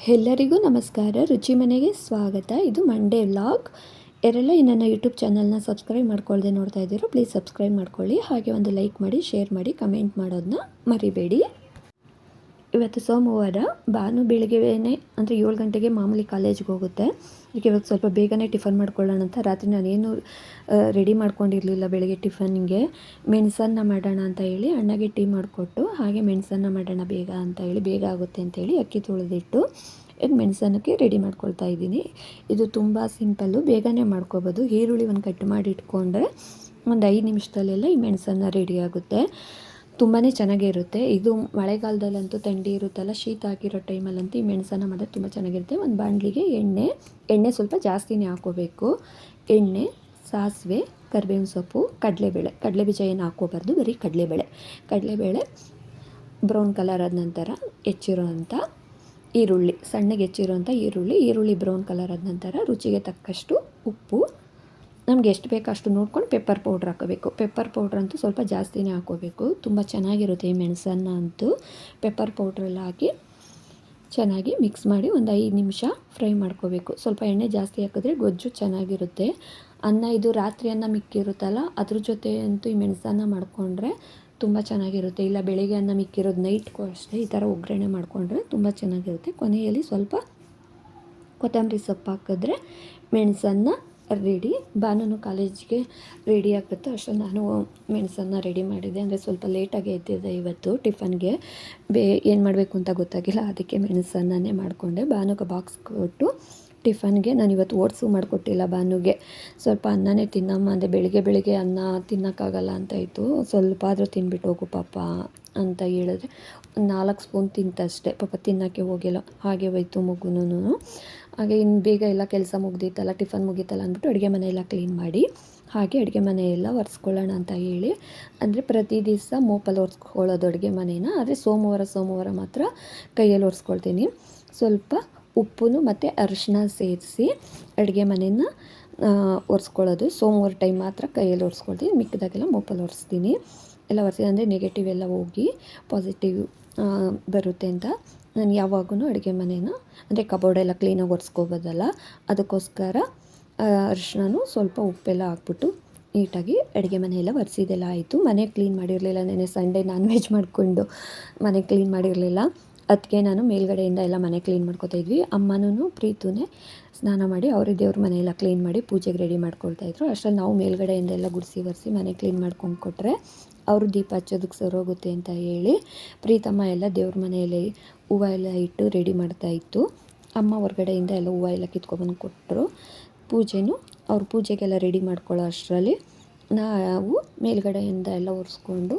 ಎಲ್ಲರಿಗೂ ನಮಸ್ಕಾರ. ರುಚಿ ಮನೆಗೆ ಸ್ವಾಗತ. ಇದು ಮಂಡೇ ವ್ಲಾಗ್ ಯಾರೆಲ್ಲ ಈ ನನ್ನ ಯೂಟ್ಯೂಬ್ ಚಾನಲ್ನ ಸಬ್ಸ್ಕ್ರೈಬ್ ಮಾಡ್ಕೊಳ್ಳದೆ ನೋಡ್ತಾ ಇದ್ದೀರೋ ಪ್ಲೀಸ್ ಸಬ್ಸ್ಕ್ರೈಬ್ ಮಾಡ್ಕೊಳ್ಳಿ. ಹಾಗೆ ಒಂದು ಲೈಕ್ ಮಾಡಿ ಶೇರ್ ಮಾಡಿ ಕಮೆಂಟ್ ಮಾಡೋದನ್ನ ಮರಿಬೇಡಿ. ಇವತ್ತು ಸೋಮವಾರ ಭಾನು ಬೆಳಗ್ಗೆನೇ ಅಂದರೆ ಏಳು ಗಂಟೆಗೆ ಮಾಮೂಲಿ ಕಾಲೇಜ್ಗೆ ಹೋಗುತ್ತೆ. ಅದಕ್ಕೆ ಇವತ್ತು ಸ್ವಲ್ಪ ಬೇಗನೆ ಟಿಫನ್ ಮಾಡ್ಕೊಳ್ಳೋಣ ಅಂತ. ರಾತ್ರಿ ನಾನೇನು ರೆಡಿ ಮಾಡ್ಕೊಂಡಿರಲಿಲ್ಲ ಬೆಳಗ್ಗೆ ಟಿಫನ್ಗೆ ಮೆಣಸನ್ನ ಮಾಡೋಣ ಅಂತ ಹೇಳಿ ಅಣ್ಣಗೆ ಟೀ ಮಾಡಿಕೊಟ್ಟು, ಹಾಗೆ ಮೆಣಸನ್ನ ಮಾಡೋಣ ಬೇಗ ಅಂತ ಹೇಳಿ, ಬೇಗ ಆಗುತ್ತೆ ಅಂತೇಳಿ ಅಕ್ಕಿ ತೊಳೆದಿಟ್ಟು ಈಗ ಮೆಣಸನ್ನಕ್ಕೆ ರೆಡಿ ಮಾಡ್ಕೊಳ್ತಾ ಇದ್ದೀನಿ. ಇದು ತುಂಬ ಸಿಂಪಲ್ಲು, ಬೇಗನೆ ಮಾಡ್ಕೋಬೋದು. ಈರುಳ್ಳಿ ಒಂದು ಕಟ್ ಮಾಡಿ ಇಟ್ಕೊಂಡ್ರೆ ಒಂದು ಐದು ನಿಮಿಷದಲ್ಲೆಲ್ಲ ಈ ಮೆಣಸನ್ನ ರೆಡಿ ಆಗುತ್ತೆ. ತುಂಬಾ ಚೆನ್ನಾಗಿರುತ್ತೆ. ಇದು ಮಳೆಗಾಲದಲ್ಲಂತೂ ಥಂಡಿ ಇರುತ್ತಲ್ಲ, ಶೀತ ಆಗಿರೋ ಟೈಮಲ್ಲಂತೂ ಈ ಮೆಣಸನ್ನು ಮಾಡಿದ್ರೆ ತುಂಬ ಚೆನ್ನಾಗಿರುತ್ತೆ. ಒಂದು ಬಾಣಲಿಗೆ ಎಣ್ಣೆ ಎಣ್ಣೆ ಸ್ವಲ್ಪ ಜಾಸ್ತಿನೇ ಹಾಕೋಬೇಕು. ಎಣ್ಣೆ, ಸಾಸಿವೆ, ಕರಿಬೇವಿನ ಸೊಪ್ಪು, ಕಡಲೆಬೇಳೆ. ಕಡಲೆ ಬೀಜ ಏನು ಹಾಕೋಬಾರ್ದು ಬರೀ ಕಡಲೆಬೇಳೆ. ಕಡಲೆಬೇಳೆ ಬ್ರೌನ್ ಕಲರ್ ಆದ ನಂತರ ಹೆಚ್ಚಿರೋವಂಥ ಈರುಳ್ಳಿ, ಸಣ್ಣಗೆ ಹೆಚ್ಚಿರುವಂಥ ಈರುಳ್ಳಿ ಈರುಳ್ಳಿ ಬ್ರೌನ್ ಕಲರ್ ಆದ ನಂತರ ರುಚಿಗೆ ತಕ್ಕಷ್ಟು ಉಪ್ಪು ನಮ್ಗೆ ಎಷ್ಟು ಬೇಕೋ ಅಷ್ಟು ನೋಡ್ಕೊಂಡು ಪೆಪ್ಪರ್ ಪೌಡ್ರ್ ಹಾಕೋಬೇಕು. ಪೆಪ್ಪರ್ ಪೌಡ್ರ್ ಅಂತೂ ಸ್ವಲ್ಪ ಜಾಸ್ತಿನೇ ಹಾಕೋಬೇಕು. ತುಂಬ ಚೆನ್ನಾಗಿರುತ್ತೆ ಈ ಮೆಣಸನ್ನ ಅಂತೂ. ಪೆಪ್ಪರ್ ಪೌಡ್ರೆಲ್ಲ ಹಾಕಿ ಚೆನ್ನಾಗಿ ಮಿಕ್ಸ್ ಮಾಡಿ ಒಂದು ಐದು ನಿಮಿಷ ಫ್ರೈ ಮಾಡ್ಕೋಬೇಕು. ಸ್ವಲ್ಪ ಎಣ್ಣೆ ಜಾಸ್ತಿ ಹಾಕಿದ್ರೆ ಗೊಜ್ಜು ಚೆನ್ನಾಗಿರುತ್ತೆ. ಅನ್ನ ಇದು ರಾತ್ರಿ ಅನ್ನ ಮಿಕ್ಕಿರುತ್ತಲ್ಲ, ಅದ್ರ ಜೊತೆ ಅಂತೂ ಈ ಮೆಣಸನ್ನ ಮಾಡಿಕೊಂಡ್ರೆ ತುಂಬ ಚೆನ್ನಾಗಿರುತ್ತೆ. ಇಲ್ಲ ಬೆಳಿಗ್ಗೆ ಅನ್ನ ಮಿಕ್ಕಿರೋದು, ನೈಟ್ಗೂ ಅಷ್ಟೇ ಈ ಥರ ಒಗ್ಗರಣೆ ಮಾಡಿಕೊಂಡ್ರೆ ತುಂಬ ಚೆನ್ನಾಗಿರುತ್ತೆ. ಕೊನೆಯಲ್ಲಿ ಸ್ವಲ್ಪ ಕೊತ್ತಂಬರಿ ಸೊಪ್ಪು ಹಾಕಿದ್ರೆ ಮೆಣಸನ್ನ ರೆಡಿ ಭಾನುನು ಕಾಲೇಜ್ಗೆ ರೆಡಿ ಆಗುತ್ತೆ ಅಷ್ಟು ನಾನು ಮೆಣಸನ್ನು ರೆಡಿ ಮಾಡಿದೆ. ಅಂದರೆ ಸ್ವಲ್ಪ ಲೇಟಾಗಿ ಎದ್ದಿದ್ದೆ ಇವತ್ತು ಟಿಫನ್ಗೆ. ಬೇ, ಏನು ಮಾಡಬೇಕು ಅಂತ ಗೊತ್ತಾಗಿಲ್ಲ. ಅದಕ್ಕೆ ಮೆಣಸನ್ನೇ ಮಾಡಿಕೊಂಡೆ. ಬಾನುಗೆ ಬಾಕ್ಸ್ ಕೊಟ್ಟು ಟಿಫನ್ಗೆ ನಾನು ಇವತ್ತು ಓಟ್ಸು ಮಾಡಿಕೊಟ್ಟಿಲ್ಲ ಬಾನುಗೆ ಸ್ವಲ್ಪ ಅನ್ನನೇ ತಿನ್ನಮ್ಮ. ಅಂದರೆ ಬೆಳಿಗ್ಗೆ ಬೆಳಿಗ್ಗೆ ಅನ್ನ ತಿನ್ನೋಕ್ಕಾಗಲ್ಲ ಅಂತ ಇತ್ತು. ಸ್ವಲ್ಪ ಆದರೂ ತಿನ್ಬಿಟ್ಟು ಹೋಗು ಪಾಪ. ಅಂತ ಹೇಳಿದ್ರೆ ನಾಲ್ಕು ಸ್ಪೂನ್ ತಿಂತಷ್ಟೇ. ಪಾಪ ತಿನ್ನೋಕ್ಕೆ ಹೋಗಿಲ್ಲ. ಹಾಗೆ ಹೋಯ್ತು ಮಗುನೂ ಹಾಗೆ ಇನ್ನು ಬೇಗ ಎಲ್ಲ ಕೆಲಸ ಮುಗ್ದಿತ್ತಲ್ಲ ಟಿಫನ್ ಮುಗೀತಲ್ಲ ಅಂದ್ಬಿಟ್ಟು ಅಡುಗೆ ಮನೆಯೆಲ್ಲ ಕ್ಲೀನ್ ಮಾಡಿ, ಹಾಗೆ ಅಡುಗೆ ಮನೆಯೆಲ್ಲ ಒರೆಸ್ಕೊಳ್ಳೋಣ ಅಂತ ಹೇಳಿ. ಅಂದರೆ ಪ್ರತಿ ದಿವಸ ಮೋಪಲ್ಲಿ ಒರೆಸ್ಕೊಳ್ಳೋದು ಅಡುಗೆ ಮನೇನ. ಆದರೆ ಸೋಮವಾರ ಸೋಮವಾರ ಮಾತ್ರ ಕೈಯಲ್ಲಿ ಒರೆಸ್ಕೊಳ್ತೀನಿ. ಸ್ವಲ್ಪ ಉಪ್ಪು ಮತ್ತು ಅರಿಶಿನ ಸೇರಿಸಿ ಅಡುಗೆ ಮನೇನ ಒರೆಸ್ಕೊಳ್ಳೋದು. ಸೋಮವಾರ ಟೈಮ್ ಮಾತ್ರ ಕೈಯಲ್ಲಿ ಒರೆಸ್ಕೊಳ್ತೀನಿ. ಮಿಕ್ಕದಾಗೆಲ್ಲ ಮೋಪಲ್ಲಿ ಒರೆಸ್ತೀನಿ. ಎಲ್ಲ ಬರ್ತಿದೆ ಅಂದರೆ ನೆಗೆಟಿವ್ ಎಲ್ಲ ಹೋಗಿ ಪಾಸಿಟಿವ್ ಬರುತ್ತೆ ಅಂತ. ನಾನು ಯಾವಾಗೂ ಅಡುಗೆ ಮನೇನ, ಅಂದರೆ ಕಬೋರ್ಡೆಲ್ಲ ಕ್ಲೀನಾಗಿ ಒರೆಸ್ಕೋಬೋದಲ್ಲ, ಅದಕ್ಕೋಸ್ಕರ ಅರಿಶಿಣನೂ ಸ್ವಲ್ಪ ಉಪ್ಪೆಲ್ಲ ಹಾಕ್ಬಿಟ್ಟು ನೀಟಾಗಿ ಅಡುಗೆ ಮನೆಯೆಲ್ಲ ಒರೆಸಿದೆಲ್ಲ ಆಯಿತು. ಮನೆ ಕ್ಲೀನ್ ಮಾಡಿರಲಿಲ್ಲ ನೆನೆ ಸಂಡೇ ನಾನ್ ವೆಜ್ ಮಾಡಿಕೊಂಡು ಮನೆ ಕ್ಲೀನ್ ಮಾಡಿರಲಿಲ್ಲ. ಅದಕ್ಕೆ ನಾನು ಮೇಲ್ಗಡೆಯಿಂದ ಎಲ್ಲ ಮನೆ ಕ್ಲೀನ್ ಮಾಡ್ಕೊತಾ ಇದ್ವಿ. ಅಮ್ಮನೂ ಪ್ರೀತುನೇ ಸ್ನಾನ ಮಾಡಿ ಅವರೇ ದೇವ್ರ ಮನೆಯೆಲ್ಲ ಕ್ಲೀನ್ ಮಾಡಿ ಪೂಜೆಗೆ ರೆಡಿ ಮಾಡ್ಕೊಳ್ತಾಯಿದ್ರು ಅಷ್ಟರಲ್ಲಿ ನಾವು ಮೇಲ್ಗಡೆಯಿಂದ ಎಲ್ಲ ಗುಡಿಸಿ ಒರೆಸಿ ಮನೆ ಕ್ಲೀನ್ ಮಾಡ್ಕೊಂಡು ಕೊಟ್ಟರೆ ಅವರು ದೀಪ ಹಚ್ಚೋದಕ್ಕೆ ಸರೋಗುತ್ತೆ ಅಂತ ಹೇಳಿ ಪ್ರೀತಮ್ಮ ಎಲ್ಲ ದೇವ್ರ ಮನೆಯಲ್ಲಿ ಹೂವು ಎಲ್ಲ ಇಟ್ಟು ರೆಡಿ ಮಾಡ್ತಾಯಿತ್ತು ಅಮ್ಮ ಹೊರಗಡೆಯಿಂದ ಎಲ್ಲ ಹೂವು ಎಲ್ಲ ಕಿತ್ಕೊಬಂದು ಕೊಟ್ಟರು. ಪೂಜೆನೂ ಅವ್ರ ಪೂಜೆಗೆಲ್ಲ ರೆಡಿ ಮಾಡ್ಕೊಳ್ಳೋ ಅಷ್ಟರಲ್ಲಿ ನಾವು ಮೇಲುಗಡೆಯಿಂದ ಎಲ್ಲ ಒರೆಸ್ಕೊಂಡು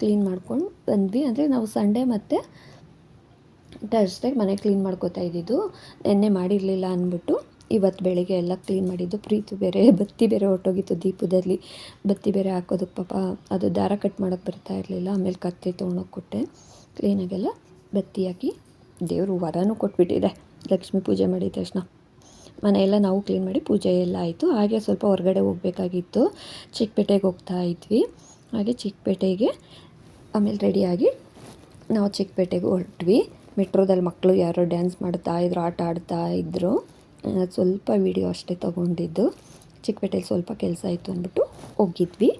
ಕ್ಲೀನ್ ಮಾಡ್ಕೊಂಡು ಬಂದ್ವಿ. ಅಂದರೆ ನಾವು ಸಂಡೇ ಮತ್ತು ಟರ್ಸ್ಡೇಗೆ ಮನೆ ಕ್ಲೀನ್ ಮಾಡ್ಕೋತಾ ಇದ್ದಿದ್ದು. ನೆನ್ನೆ ಮಾಡಿರಲಿಲ್ಲ ಅಂದ್ಬಿಟ್ಟು. ಇವತ್ತು ಬೆಳಿಗ್ಗೆ ಎಲ್ಲ ಕ್ಲೀನ್ ಮಾಡಿದ್ದು. ಪ್ರೀತು ಬೇರೆ, ಬತ್ತಿ ಬೇರೆ ಹೊರಟೋಗಿತ್ತು ದೀಪದಲ್ಲಿ. ಬತ್ತಿ ಬೇರೆ ಹಾಕೋದಕ್ಕೆ ಪಾಪ ಅದು ದಾರ ಕಟ್ ಮಾಡೋಕ್ಕೆ ಬರ್ತಾ ಇರಲಿಲ್ಲ. ಆಮೇಲೆ ಕತ್ತಿ ತೊಗೊಂಡೋಗಿ ಕೊಟ್ಟೆ. ಕ್ಲೀನಾಗೆಲ್ಲ ಬತ್ತಿ ಹಾಕಿ ದೇವರು ವರನೂ ಕೊಟ್ಬಿಟ್ಟಿದೆ. ಲಕ್ಷ್ಮಿ ಪೂಜೆ ಮಾಡಿದ ತಕ್ಷಣ. ಮನೆಯೆಲ್ಲ ನಾವು ಕ್ಲೀನ್ ಮಾಡಿ ಪೂಜೆ ಎಲ್ಲ ಆಯಿತು. ಹಾಗೆ ಸ್ವಲ್ಪ ಹೊರಗಡೆ ಹೋಗಬೇಕಾಗಿತ್ತು. ಚಿಕ್ಕಪೇಟೆಗೆ ಹೋಗ್ತಾ ಇದ್ವಿ. ಹಾಗೆ ಚಿಕ್ಕಪೇಟೆಗೆ ಆಮೇಲೆ ರೆಡಿಯಾಗಿ ನಾವು ಚಿಕ್ಕಪೇಟೆಗೆ ಹೊರಟ್ವಿ. ಮೆಟ್ರೋದಲ್ಲಿ ಮಕ್ಕಳು ಯಾರೋ ಡ್ಯಾನ್ಸ್ ಮಾಡ್ತಾ ಇದ್ರು, ಆಟ ಆಡ್ತಾ ಇದ್ದರು ಸ್ವಲ್ಪ ವಿಡಿಯೋ ಅಷ್ಟೇ ತೊಗೊಂಡಿದ್ದು. ಚಿಕ್ಕಪೇಟೆಯಲ್ಲಿ ಸ್ವಲ್ಪ ಕೆಲಸ ಆಯಿತು ಅಂದ್ಬಿಟ್ಟು ಹೋಗಿದ್ವಿ.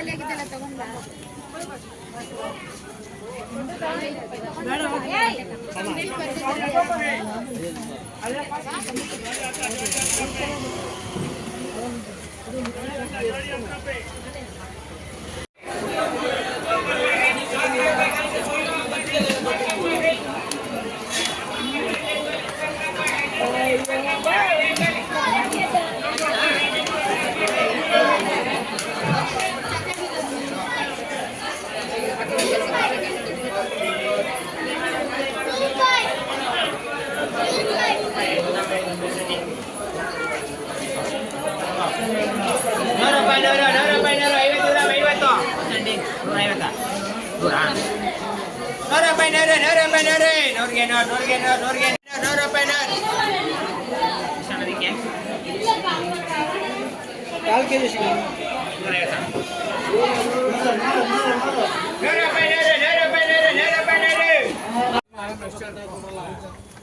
ಖಾಲಿಯಾಗಿದ್ದೆಲ್ಲ ತಗೊಂಡ್ಬಾ ಬೇಡ ಐನೂರು ನೂರಪ್ಪ ಐನೂರು ಐವತ್ತು ನೂರಪ್ಪ ಐವತ್ತು ನೂರ ಐವತ್ತ ನೂರಪ್ಪ ಐನೂರು ನೂರಪ್ಪ ಐನೂರು ನೂರಿಗೆ ನೂರು ನೂರಿಗೆ ನೂರು ನೂರಿಗೆ ನೂರು ನೂರಪ್ಪ ಐನೂರು ಕಾಲು ಕೆ ಜಿ ನೂರ ಐವತ್ತ ನೂರಪ್ಪ ಐನೂರು ನೂರಪ್ಪ ಐನೂರು ನೂರಪ್ಪ ಐನೂರು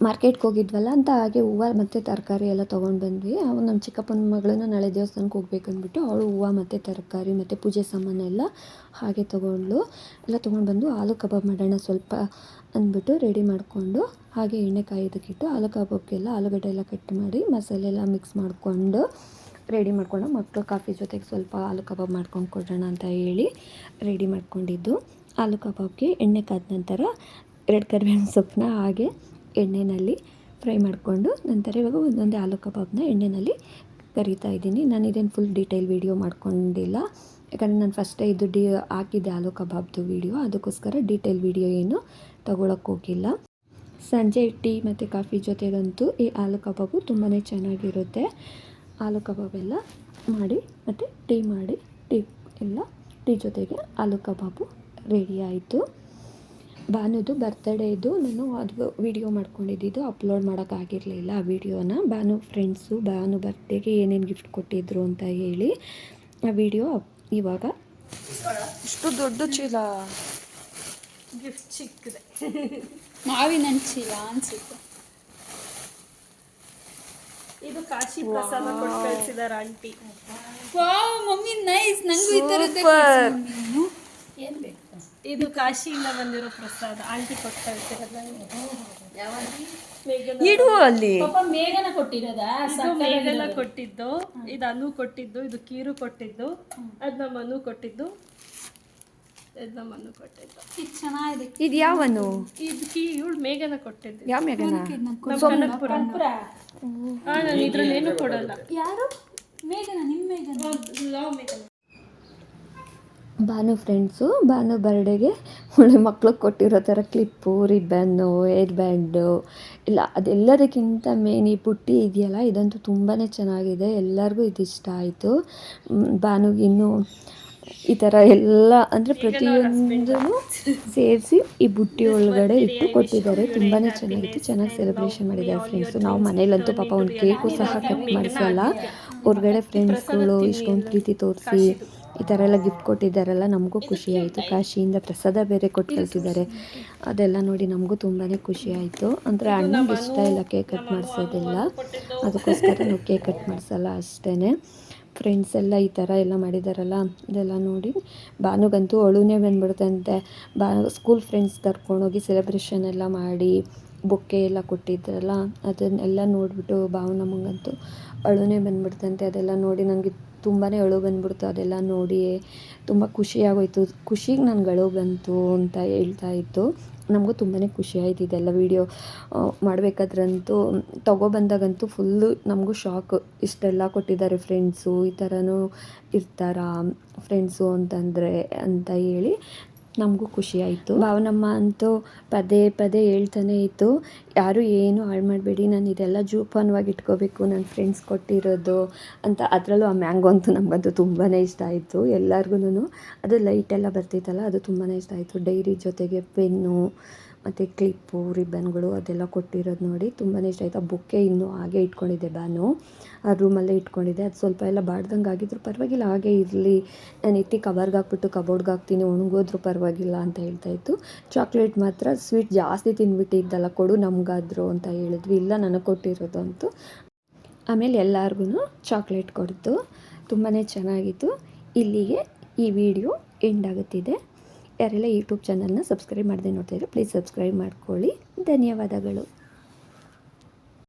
ಮಾರ್ಕೆಟ್ಗೆ ಹೋಗಿದ್ವಲ್ಲ ಅಂತ ಹಾಗೆ ಹೂವು ಮತ್ತು ತರಕಾರಿ ಎಲ್ಲ ತೊಗೊಂಡು ಬಂದ್ವಿ. ಅವ್ನು ನಮ್ಮ ಚಿಕ್ಕಪ್ಪನ ಮಗಳನ್ನ ನಾಳೆ ದೇವಸ್ಥಾನಕ್ಕೆ ಹೋಗ್ಬೇಕು ಅಂದ್ಬಿಟ್ಟು ಅವಳು ಹೂವು ಮತ್ತು ತರಕಾರಿ ಮತ್ತು ಪೂಜೆ ಸಾಮಾನೆಲ್ಲ ಹಾಗೆ ತೊಗೊಂಡ್ಳು. ಎಲ್ಲ ತೊಗೊಂಡು ಬಂದು ಆಲೂ ಕಬಾಬ್ ಮಾಡೋಣ ಸ್ವಲ್ಪ ಅಂದ್ಬಿಟ್ಟು ರೆಡಿ ಮಾಡಿಕೊಂಡು ಹಾಗೆ ಎಣ್ಣೆ ಕಾಯೋದಕ್ಕಿಟ್ಟು ಆಲೂ ಕಬಾಬ್ಗೆಲ್ಲ ಆಲೂಗಡ್ಡೆ ಎಲ್ಲ ಕಟ್ ಮಾಡಿ ಮಸಾಲೆ ಎಲ್ಲ ಮಿಕ್ಸ್ ಮಾಡಿಕೊಂಡು ರೆಡಿ ಮಾಡ್ಕೊಂಡು ಮಕ್ಕಳು ಕಾಫಿ ಜೊತೆಗೆ ಸ್ವಲ್ಪ ಆಲೂ ಕಬಾಬ್ ಮಾಡ್ಕೊಂಡು ಕೊಡೋಣ ಅಂತ ಹೇಳಿ ರೆಡಿ ಮಾಡ್ಕೊಂಡಿದ್ದು. ಆಲೂ ಕಬಾಬ್ಗೆ ಎಣ್ಣೆ ಕಾದ ನಂತರ ಎರಡು ಕರಿಬೇವಿನ ಸೊಪ್ಪನ್ನ ಹಾಗೆ ಎಣ್ಣೆಯಲ್ಲಿ ಫ್ರೈ ಮಾಡಿಕೊಂಡು ನಂತರ ಇವಾಗ ಒಂದೊಂದೇ ಆಲೂ ಕಬಾಬ್ನ ಎಣ್ಣೆಯಲ್ಲಿ ಕರಿತಾ ಇದ್ದೀನಿ. ನಾನು ಇದೇನು ಫುಲ್ ಡೀಟೇಲ್ ವೀಡಿಯೋ ಮಾಡ್ಕೊಂಡಿಲ್ಲ. ಯಾಕಂದರೆ ನಾನು ಫಸ್ಟೇ ಇದು ಡಿ ಹಾಕಿದ್ದೆ ಆಲೂ ಕಬಾಬ್ದು ವೀಡಿಯೋ ಅದಕ್ಕೋಸ್ಕರ ಡೀಟೇಲ್ ವೀಡಿಯೋ ಏನು ತೊಗೊಳಕ್ಕೆ ಹೋಗಿಲ್ಲ. ಸಂಜೆ ಟೀ ಮತ್ತು ಕಾಫಿ ಜೊತೆಗಂತೂ ಈ ಆಲೂ ಕಬಾಬು ತುಂಬಾ ಚೆನ್ನಾಗಿರುತ್ತೆ. ಆಲೂ ಕಬಾಬ್ ಎಲ್ಲ ಮಾಡಿ, ಮತ್ತು ಟೀ ಮಾಡಿ, ಟೀ ಎಲ್ಲ, ಟೀ ಜೊತೆಗೆ ಆಲೂ ಕಬಾಬು ರೆಡಿ ಆಯಿತು. ಭಾನುದು ಬರ್ತಡೇ ಇದು. ನಾನು ಅದು ವಿಡಿಯೋ ಮಾಡ್ಕೊಂಡಿದ್ದು ಅಪ್ಲೋಡ್ ಮಾಡೋಕ್ಕಾಗಿರಲಿಲ್ಲ ಆ ವಿಡಿಯೋನ ಭಾನು ಫ್ರೆಂಡ್ಸು ಭಾನು ಬರ್ತ್ಡೇಗೆ ಏನೇನು ಗಿಫ್ಟ್ ಕೊಟ್ಟಿದ್ರು ಅಂತ ಹೇಳಿ ಆ ವಿಡಿಯೋ ಇವಾಗ ಇಷ್ಟು ದೊಡ್ಡ ಚೀಲ. ಗಿಫ್ಟ್ ಸಿಕ್ಕಿದೆ ಮಾವಿನ ಚೀಲ ಅನ್ಸುತ್ತೆ. ಇದು ಕಾಶಿ ಪ್ರಸಾದ ಕೊಟ್ಟು ಕಳ್ಸಿದಾರ ಆಂಟಿ. ವಾವ್ ಮಮ್ಮಿ ನೈಸ್ ನಂಗೂ ಈ. ನೀನು. ಏನ್ ಬೇಕು? ಇದು ಕಾಶಿಯಿಂದ ಬಂದಿರೋ ಪ್ರಸಾದ. ಆಂಟಿ ಕೊಟ್ಟು ಕಳ್ಸಿರೋದು? ಇಡು ಅಲ್ಲಿ. ಪಾಪ ಮೇಘನ ಕೊಟ್ಟಿರೋದಾ? ಮೇಘನ ಕೊಟ್ಟಿದ್ದು. ಇದು ಅನು ಕೊಟ್ಟಿದ್ದು. ಇದು ಕೀರು ಕೊಟ್ಟಿದ್ದು. ಅದ್ ನಮ್ಮ ಅನು ಕೊಟ್ಟಿದ್ದು. ಇದು ನಮ್ಮ ಅನು ಕೊಟ್ಟಿದ್ದು. ಇದು ಚೆನ್ನಾಗಿದೆ. ಇದು ಯಾವನು? ಇದು ಕೀ ಇವಳು ಮೇಘನ ಕೊಟ್ಟಿದ್ದು. ಯಾವ ಮೇಘನ? ಕನಕಪುರ. ಹಾ ನಾನು ಇದ್ರಲ್ಲಿ ಏನು ಕೊಡಲ್ಲ. ಯಾರು? ಮೇಘನ ನಿಮ್ಮ ಮೇಘನ? ಲವ್ ಮೇಘನ. ಭಾನು ಫ್ರೆಂಡ್ಸು ಭಾನು ಬರ್ಡೇಗೆ ಒಳ್ಳೆ ಮಕ್ಳಿಗೆ ಕೊಟ್ಟಿರೋ ಥರ ಕ್ಲಿಪ್ಪು ರಿಬ್ಬನ್ನು ಏರ್ ಬ್ಯಾಂಡು ಇಲ್ಲ ಅದೆಲ್ಲದಕ್ಕಿಂತ ಮೇನ್ ಈ ಪುಟ್ಟಿ ಇದೆಯಲ್ಲ ಇದಂತೂ ತುಂಬಾ ಚೆನ್ನಾಗಿದೆ. ಎಲ್ಲರಿಗೂ ಇದು ಇಷ್ಟ ಆಯಿತು. ಭಾನುಗೆ ಇನ್ನೂ ಈ ಥರ ಎಲ್ಲ ಅಂದರೆ ಪ್ರತಿಯೊಂದೂ ಸೇರಿಸಿ ಈ ಬುಟ್ಟಿ ಒಳಗಡೆ ಇಟ್ಟು ಕೊಟ್ಟಿದ್ದಾರೆ. ತುಂಬಾ ಚೆನ್ನಾಗಿತ್ತು ಚೆನ್ನಾಗಿ ಸೆಲೆಬ್ರೇಷನ್ ಮಾಡಿದ್ದಾರೆ ಫ್ರೆಂಡ್ಸು ನಾವು ಮನೇಲಂತೂ ಪಾಪ ಒಂದು ಕೇಕು ಸಹ ಕಟ್ ಮಾಡಿಸಲ್ಲ. ಹೊರಗಡೆ ಫ್ರೆಂಡ್ಸ್ಗಳು ಇಷ್ಟೊಂದು ಪ್ರೀತಿ ತೋರಿಸಿ ಈ ಥರ ಎಲ್ಲ ಗಿಫ್ಟ್ ಕೊಟ್ಟಿದ್ದಾರಲ್ಲ ನಮಗೂ ಖುಷಿ ಆಯಿತು. ಕಾಶಿಯಿಂದ ಪ್ರಸಾದ ಬೇರೆ ಕೊಟ್ಟು ಕಳಿಸಿದ್ದಾರೆ. ಅದೆಲ್ಲ ನೋಡಿ ನಮಗೂ ತುಂಬಾ ಖುಷಿ ಆಯಿತು. ಅಂದರೆ ಅಣ್ಣಗೆ ಇಷ್ಟ ಇಲ್ಲ ಕೇಕ್ ಕಟ್ ಮಾಡಿಸೋದಿಲ್ಲ. ಅದಕ್ಕೋಸ್ಕರ ನಾವು ಕೇಕ್ ಕಟ್ ಮಾಡಿಸಲ್ಲ ಅಷ್ಟೇ ಫ್ರೆಂಡ್ಸ್ ಎಲ್ಲ ಈ ಥರ ಎಲ್ಲ ಮಾಡಿದಾರಲ್ಲ, ಇದೆಲ್ಲ ನೋಡಿ. ಭಾನುಗಂತೂ ಅಳುನೇ ಬಂದ್ಬಿಡ್ತಂತೆ ಬಾ ಸ್ಕೂಲ್ ಫ್ರೆಂಡ್ಸ್ ಕರ್ಕೊಂಡೋಗಿ ಸೆಲೆಬ್ರೇಷನ್ ಎಲ್ಲ ಮಾಡಿ, ಬೊಕ್ಕೆ ಎಲ್ಲ ಕೊಟ್ಟಿದ್ರಲ್ಲ, ಅದನ್ನೆಲ್ಲ ನೋಡಿಬಿಟ್ಟು ಭಾವನಮ್ಮಂಗಂತೂ ಅಳುನೇ ಬಂದ್ಬಿಡ್ತಂತೆ. ಅದೆಲ್ಲ ನೋಡಿ ನನಗೆ ತುಂಬಾ ಅಳು ಬಂದ್ಬಿಡ್ತು, ಅದೆಲ್ಲ ನೋಡಿ ತುಂಬ ಖುಷಿಯಾಗೋಯ್ತು. ಖುಷಿಗೆ ನನಗೆ ಅಳು ಬಂತು ಅಂತ ಹೇಳ್ತಾ ಇತ್ತು. ನಮಗೂ ತುಂಬಾ ಖುಷಿ ಇದೆಲ್ಲ ವೀಡಿಯೋ ಮಾಡಬೇಕಾದ್ರಂತೂ. ತೊಗೊಬಂದಾಗಂತೂ ಫುಲ್ಲು ನಮಗೂ ಶಾಕ್. ಇಷ್ಟೆಲ್ಲ ಕೊಟ್ಟಿದ್ದಾರೆ ಫ್ರೆಂಡ್ಸು, ಈ ಥರನೂ ಇರ್ತಾರಾ, ಫ್ರೆಂಡ್ಸು ಅಂತಂದರೆ, ಅಂತ ಹೇಳಿ ನಮಗೂ ಖುಷಿ ಆಯಿತು ಭಾವನಮ್ಮ ಅಂತೂ ಪದೇ ಪದೇ ಹೇಳ್ತಾನೆ ಇತ್ತು, ಯಾರು ಏನು ಹಾಳು ಮಾಡಬೇಡಿ, ನಾನು ಇದೆಲ್ಲ ಜೋಪಾನವಾಗಿ ಇಟ್ಕೋಬೇಕು ನನ್ನ ಫ್ರೆಂಡ್ಸ್ ಕೊಟ್ಟಿರೋದು ಅಂತ. ಅದರಲ್ಲೂ ಆ ಮ್ಯಾಂಗೋ ಅಂತೂ ನಮಗಂತೂ ತುಂಬಾ ಇಷ್ಟ ಆಯಿತು ಎಲ್ಲರಿಗೂ ಅದು ಲೈಟೆಲ್ಲ ಬರ್ತಿತ್ತಲ್ಲ, ಅದು ತುಂಬಾ ಇಷ್ಟ ಆಯಿತು. ಡೈರಿ ಜೊತೆಗೆ ಪೆನ್ನು ಮತ್ತು ಕ್ಲಿಪ್ಪು ರಿಬ್ಬನ್ಗಳು ಅದೆಲ್ಲ ಕೊಟ್ಟಿರೋದು ನೋಡಿ ತುಂಬಾ ಇಷ್ಟ ಆಯಿತು. ಆ ಬುಕ್ಕೆ ಇನ್ನೂ ಹಾಗೆ ಇಟ್ಕೊಂಡಿದ್ದೆ ಬಾನು. ಆ ರೂಮಲ್ಲೇ ಇಟ್ಕೊಂಡಿದ್ದೆ. ಅದು ಸ್ವಲ್ಪ ಎಲ್ಲ ಬಾಡ್ದಂಗೆ ಆಗಿದ್ರು ಪರವಾಗಿಲ್ಲ, ಹಾಗೆ ಇರಲಿ. ನಾನು ಎತ್ತಿ ಕವರ್ಗೆ ಹಾಕ್ಬಿಟ್ಟು ಕಬೋರ್ಡ್ಗೆ ಹಾಕ್ತೀನಿ, ಒಣಗೋದ್ರೂ ಪರವಾಗಿಲ್ಲ ಅಂತ ಹೇಳ್ತಾ ಇತ್ತು. ಚಾಕ್ಲೇಟ್ ಮಾತ್ರ ಸ್ವೀಟ್ ಜಾಸ್ತಿ ತಿಂದ್ಬಿಟ್ಟಿದ್ದಲ್ಲ ಕೊಡು ನಮಗಾದ್ರು ಅಂತ ಹೇಳಿದ್ವಿ. ಇಲ್ಲ, ನನಗೆ ಕೊಟ್ಟಿರೋದು ಅಂತು. ಆಮೇಲೆ ಎಲ್ಲರಿಗೂ ಚಾಕ್ಲೇಟ್ ಕೊಡ್ತು. ತುಂಬಾ ಚೆನ್ನಾಗಿತ್ತು. ಇಲ್ಲಿಗೆ ಈ ವಿಡಿಯೋ ಎಂಡ್ ಆಗುತ್ತಿದೆ. ಯಾರೆಲ್ಲ ಯೂಟ್ಯೂಬ್ ಚಾನಲ್ನ ಸಬ್ಸ್ಕ್ರೈಬ್ ಮಾಡದೆ ನೋಡ್ತಾಯಿದ್ರು ಪ್ಲೀಸ್ ಸಬ್ಸ್ಕ್ರೈಬ್ ಮಾಡ್ಕೊಳ್ಳಿ. ಧನ್ಯವಾದಗಳು.